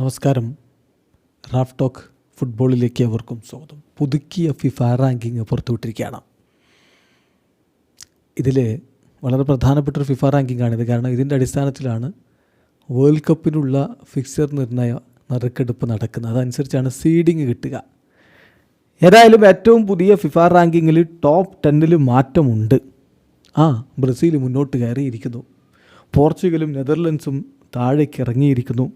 നമസ്കാരം. Raf talk ഫുട്ബോളിലേക്ക് അവർക്കും സ്വാഗതം. പുതുക്കിയ ഫിഫ റാങ്കിങ് പുറത്തുവിട്ടിരിക്കുകയാണ്. ഇതിൽ വളരെ പ്രധാനപ്പെട്ട ഒരു ഫിഫ റാങ്കിങ് ആണിത് കാരണം ഇതിന്റെ അടിസ്ഥാനത്തിലാണ് വേൾഡ് കപ്പിനുള്ള ഫിക്സർ നിർണയ നറുക്കെടുപ്പ് നടക്കുന്നത്. അതനുസരിച്ചാണ് സീഡിങ് കിട്ടുക. ഏതായാലും ഏറ്റവും പുതിയ ഫിഫ റാങ്കിങ്ങിൽ ടോപ്പ് ടെന്നിൽ മാറ്റമുണ്ട്. ആ ബ്രസീൽ മുന്നോട്ട് കയറിയിരിക്കുന്നു. പോർച്ചുഗലും നെതർലൻഡ്സും താഴേക്ക് ഇറങ്ങിയിരിക്കുന്നു.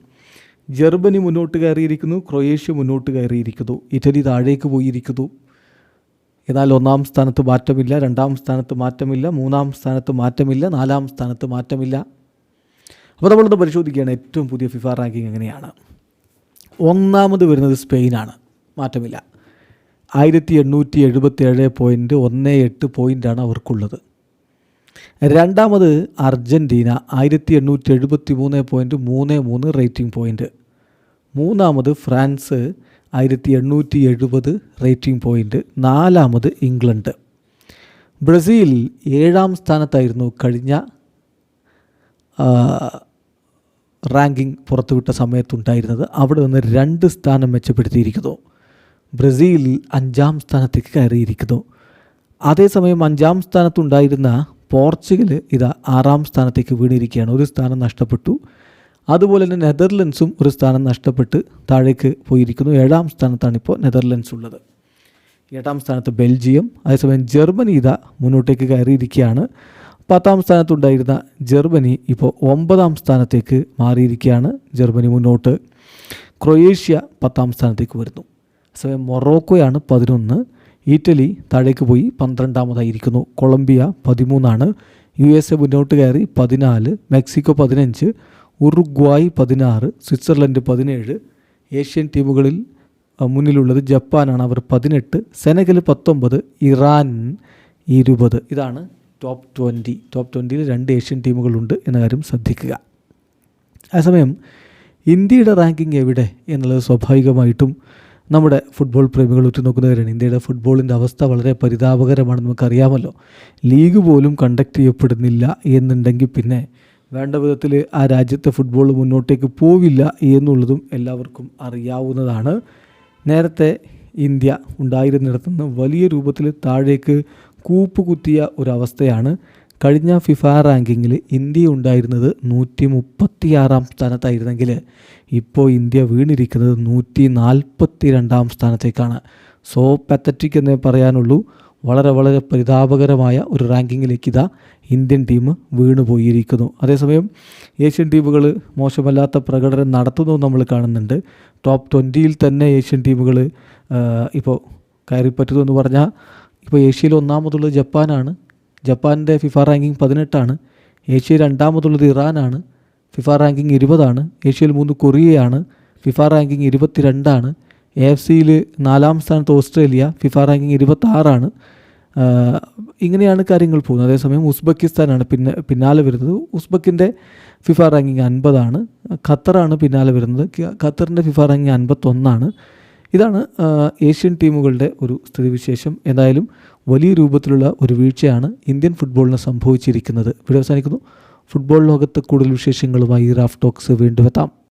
ജർമ്മനി മുന്നോട്ട് കയറിയിരിക്കുന്നു ക്രൊയേഷ്യ മുന്നോട്ട് കയറിയിരിക്കുന്നു ഇറ്റലി താഴേക്ക് പോയിരിക്കുന്നു. എന്നാൽ ഒന്നാം സ്ഥാനത്ത് മാറ്റമില്ല രണ്ടാം സ്ഥാനത്ത് മാറ്റമില്ല മൂന്നാം സ്ഥാനത്ത് മാറ്റമില്ല നാലാം സ്ഥാനത്ത് മാറ്റമില്ല. അപ്പോൾ നമ്മളൊന്ന് പരിശോധിക്കുകയാണ് ഏറ്റവും പുതിയ ഫിഫ റാങ്കിങ് എങ്ങനെയാണ്? ഒന്നാമത് വരുന്നത് സ്പെയിനാണ് മാറ്റമില്ല. ആയിരത്തി എണ്ണൂറ്റി എഴുപത്തി ഏഴ് പോയിന്റ് ഒന്ന് എട്ട് പോയിന്റാണ് അവർക്കുള്ളത്. രണ്ടാമത് അർജന്റീന ആയിരത്തി എണ്ണൂറ്റി എഴുപത്തി മൂന്ന് പോയിന്റ് മൂന്ന് മൂന്ന് റേറ്റിംഗ് പോയിന്റ് മൂന്നാമത് ഫ്രാൻസ് ആയിരത്തി എണ്ണൂറ്റി എഴുപത് റേറ്റിംഗ് പോയിന്റ് നാലാമത് ഇംഗ്ലണ്ട്. ബ്രസീൽ ഏഴാം സ്ഥാനത്തായിരുന്നു കഴിഞ്ഞ റാങ്കിങ് പുറത്തുവിട്ട സമയത്തുണ്ടായിരുന്നത്. അവിടെ നിന്ന് രണ്ട് സ്ഥാനം മെച്ചപ്പെടുത്തിയിരിക്കുന്നു. ബ്രസീൽ അഞ്ചാം സ്ഥാനത്തേക്ക് കയറിയിരിക്കുന്നു. അതേസമയം അഞ്ചാം സ്ഥാനത്തുണ്ടായിരുന്ന പോർച്ചുഗൽ ഇതാ ആറാം സ്ഥാനത്തേക്ക് വീണിരിക്കുകയാണ്. ഒരു സ്ഥാനം നഷ്ടപ്പെട്ടു. അതുപോലെ തന്നെ നെതർലൻഡ്സും ഒരു സ്ഥാനം നഷ്ടപ്പെട്ട് താഴേക്ക് പോയിരിക്കുന്നു. ഏഴാം സ്ഥാനത്താണ് ഇപ്പോൾ നെതർലൻഡ്സ് ഉള്ളത്. എട്ടാം സ്ഥാനത്ത് ബെൽജിയം അതേസമയം ജർമ്മനി ഇതാ മുന്നോട്ടേക്ക് കയറിയിരിക്കുകയാണ്. പത്താം സ്ഥാനത്തുണ്ടായിരുന്ന ജർമ്മനി ഇപ്പോൾ ഒമ്പതാം സ്ഥാനത്തേക്ക് മാറിയിരിക്കുകയാണ്. ജർമ്മനി മുന്നോട്ട് ക്രൊയേഷ്യ പത്താം സ്ഥാനത്തേക്ക് വരുന്നു. അതേസമയം മൊറോക്കോയാണ് പതിനൊന്ന്. ഇറ്റലി താഴേക്ക് പോയി പന്ത്രണ്ടാമതായിരിക്കുന്നു. കൊളംബിയ പതിമൂന്നാണ്. യു എസ് എ മുന്നോട്ട് കയറി പതിനാല്. മെക്സിക്കോ പതിനഞ്ച്. ഉറുഗ്വായ് പതിനാറ്. സ്വിറ്റ്സർലൻഡ് പതിനേഴ്. ഏഷ്യൻ ടീമുകളിൽ മുന്നിലുള്ളത് ജപ്പാനാണ്. അവർ പതിനെട്ട്. സെനഗൽ പത്തൊമ്പത്. ഇറാൻ ഇരുപത്. ഇതാണ് ടോപ്പ് ട്വന്റി ടോപ്പ് ട്വന്റിയിൽ രണ്ട് ഏഷ്യൻ ടീമുകളുണ്ട് എന്ന കാര്യം ശ്രദ്ധിക്കുക. അതേസമയം ഇന്ത്യയുടെ റാങ്കിങ് എവിടെ എന്നുള്ളത് സ്വാഭാവികമായിട്ടും നമ്മുടെ ഫുട്ബോൾ പ്രേമികൾ ഉറ്റുനോക്കുന്നവരാണ്. ഇന്ത്യയുടെ ഫുട്ബോളിന്റെ അവസ്ഥ വളരെ പരിതാപകരമാണെന്ന് നമുക്കറിയാമല്ലോ. ലീഗ് പോലും കണ്ടക്ട് ചെയ്യപ്പെടുന്നില്ല എന്നുണ്ടെങ്കിൽ പിന്നെ വേണ്ട വിധത്തിൽ ആ രാജ്യത്തെ ഫുട്ബോൾ മുന്നോട്ടേക്ക് പോവില്ല എന്നുള്ളതും എല്ലാവർക്കും അറിയാവുന്നതാണ്. നേരത്തെ ഇന്ത്യ ഉണ്ടായിരുന്നിടത്തുനിന്ന് വലിയ രൂപത്തിൽ താഴേക്ക് കൂപ്പുകുത്തിയ ഒരവസ്ഥയാണ് കഴിഞ്ഞ ഫിഫ റാങ്കിങ്ങിൽ ഇന്ത്യ ഉണ്ടായിരുന്നത് നൂറ്റി മുപ്പത്തിയാറാം സ്ഥാനത്തായിരുന്നെങ്കിൽ ഇപ്പോൾ ഇന്ത്യ വീണിരിക്കുന്നത് നൂറ്റി നാൽപ്പത്തി രണ്ടാം സ്ഥാനത്തേക്കാണ്. സോ പത്തറ്റിക് എന്നേ പറയാനുള്ളൂ. വളരെ വളരെ പരിതാപകരമായ ഒരു റാങ്കിങ്ങിലേക്ക് ഇതാ ഇന്ത്യൻ ടീം വീണുപോയിരിക്കുന്നു. അതേസമയം ഏഷ്യൻ ടീമുകൾ മോശമല്ലാത്ത പ്രകടനം നടത്തുന്നു നമ്മൾ കാണുന്നുണ്ട്. ടോപ്പ് ട്വന്റിയിൽ തന്നെ ഏഷ്യൻ ടീമുകൾ ഇപ്പോൾ കയറിപ്പറ്റുന്നു എന്ന് പറഞ്ഞാൽ ഇപ്പോൾ ഏഷ്യയിൽ ഒന്നാമതുള്ളത് ജപ്പാനാണ്. ജപ്പാന്റെ ഫിഫ റാങ്കിങ് പതിനെട്ടാണ്. ഏഷ്യയിൽ രണ്ടാമതുള്ളത് ഇറാനാണ്. ഫിഫ റാങ്കിങ് ഇരുപതാണ്. ഏഷ്യയിൽ മൂന്ന് കൊറിയയാണ്. ഫിഫ റാങ്കിങ് ഇരുപത്തിരണ്ടാണ്. എ എഫ് സിയിൽ നാലാം സ്ഥാനത്ത് ഓസ്ട്രേലിയ. FIFA ranking ഇരുപത്താറാണ്. ഇങ്ങനെയാണ് കാര്യങ്ങൾ പോകുന്നത്. അതേസമയം ഉസ്ബെക്കിസ്ഥാനാണ് പിന്നെ പിന്നാലെ വരുന്നത്. ഉസ്ബക്കിന്റെ ഫിഫ റാങ്കിങ് അൻപതാണ്. ഖത്തറാണ് പിന്നാലെ വരുന്നത്. ഖത്തറിന്റെ ഫിഫ റാങ്കിങ് അൻപത്തൊന്നാണ്. ഇതാണ് ഏഷ്യൻ ടീമുകളുടെ ഒരു സ്ഥിതിവിശേഷം. എന്തായാലും വലിയ രൂപത്തിലുള്ള ഒരു വീഴ്ചയാണ് ഇന്ത്യൻ ഫുട്ബോളിന് സംഭവിച്ചിരിക്കുന്നത്. ഇവിടെ അവസാനിക്കുന്നു. ഫുട്ബോൾ ലോകത്ത് കൂടുതൽ വിശേഷങ്ങളുമായി റാഫ് ടോക്സ് വീണ്ടും എത്താം.